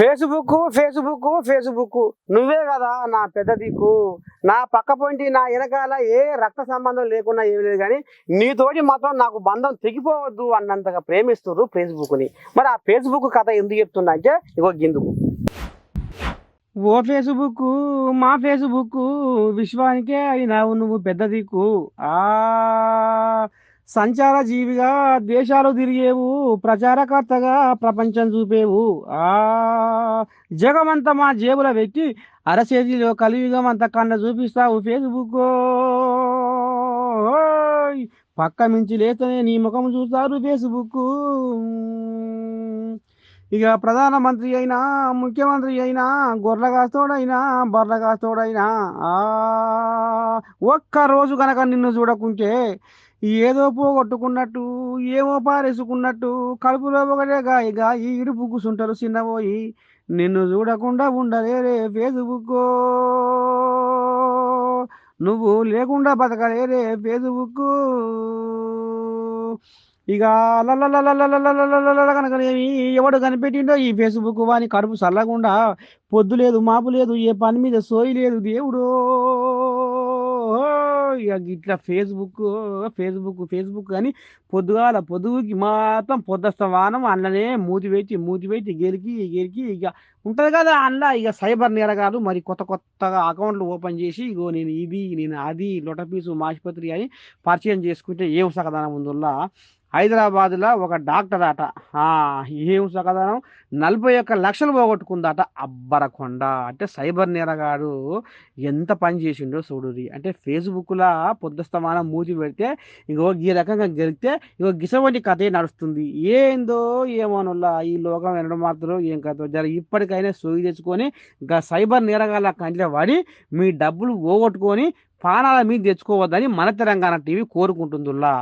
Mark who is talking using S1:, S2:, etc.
S1: Facebook Facebook Facebook నువ్వే కదా నా పెద్ద దిక్కు. నా పక్క పొంటి నా వెనకాల ఏ రక్త సంబంధం లేకుండా ఏమి లేదు కానీ నీతోటి మాత్రం నాకు బంధం తెగిపోవద్దు అన్నంతగా ప్రేమిస్తున్నారు ఫేస్బుక్ని మరి ఆ ఫేస్బుక్ కథ ఎందుకు చెప్తున్నా అంటే ఇగో గిందుకు. ఓ ఫేస్బుక్ మా ఫేస్బుక్ విశ్వానికే అయినావు నువ్వు పెద్ద దిక్కు. ఆ సంచార జీవిగా దేశాలు తిరిగేవు ప్రచారకర్తగా ప్రపంచం చూపేవు. ఆ జగమంతా మా జేబుల పెట్టి అరసేతిలో కలియుగం అంత కన్న చూపిస్తావు ఫేస్బుక్ పక్క మించి లేతనే నీ ముఖం చూస్తారు ఫేస్బుక్ ఇక ప్రధానమంత్రి అయినా ముఖ్యమంత్రి అయినా గొర్రె కాస్తోడైనా బర్రెల కాస్తోడైనా ఆ ఒక్క రోజు కనుక నిన్ను చూడకుంటే ఏదో పోగొట్టుకున్నట్టు ఏమో పారేసుకున్నట్టు కడుపులో ఒకటే గాయ ఈ ఇడుపు కూసుంటారు చిన్నపోయి నిన్ను చూడకుండా ఉండలేరే ఫేస్బుక్ నువ్వు లేకుండా బతకలేరే ఫేస్బుక్ ఇక కనుక ఎవడు కనిపెట్టిండో ఈ ఫేస్బుక్ వాని కడుపు చల్లకుండా పొద్దు లేదు మాపు లేదు ఏ పని మీద సోయి లేదు దేవుడు. ఇక ఇట్లా ఫేస్బుక్ ఫేస్బుక్ ఫేస్బుక్ అని పొద్దుగాల పొద్దుకి మాత్రం పొద్దస్త వానం అందులోనే మూతిపెట్టి మూతిపెట్టి గెలికి గెలికి ఇక ఉంటుంది కదా అన్న ఇక సైబర్ నేరగాలు మరి కొత్త కొత్తగా అకౌంట్లు ఓపెన్ చేసి ఇగో నేను ఇది నేను అది లొటపీసు మాసిపత్రి అని పరిచయం చేసుకుంటే ఏం సగదానం ఉందిలా హైదరాబాద్లో ఒక డాక్టర్ అట. ఏం సకదనం నలభై ఒక్క లక్షలు పోగొట్టుకుందట అబ్బరకొండ. అంటే సైబర్ నేరగాడు ఎంత పని చేసిండో చూడురి అంటే ఫేస్బుక్లో పొద్దుస్తమానం మూతి పెడితే ఇంకో ఈ రకంగా గెలిస్తే ఇగో గిసవంటి కథే నడుస్తుంది. ఏందో ఏమోనుల్లా ఈ లోకం వినడం మాత్రం ఏం కథ జర ఇప్పటికైనా సోయి తెచ్చుకొని ఇంకా సైబర్ నేరగాళ్ళ కంట్లో పడి మీ డబ్బులు పోగొట్టుకొని పానాల మీద తెచ్చుకోవద్దని మన తెలంగాణ టీవీ కోరుకుంటుందిలా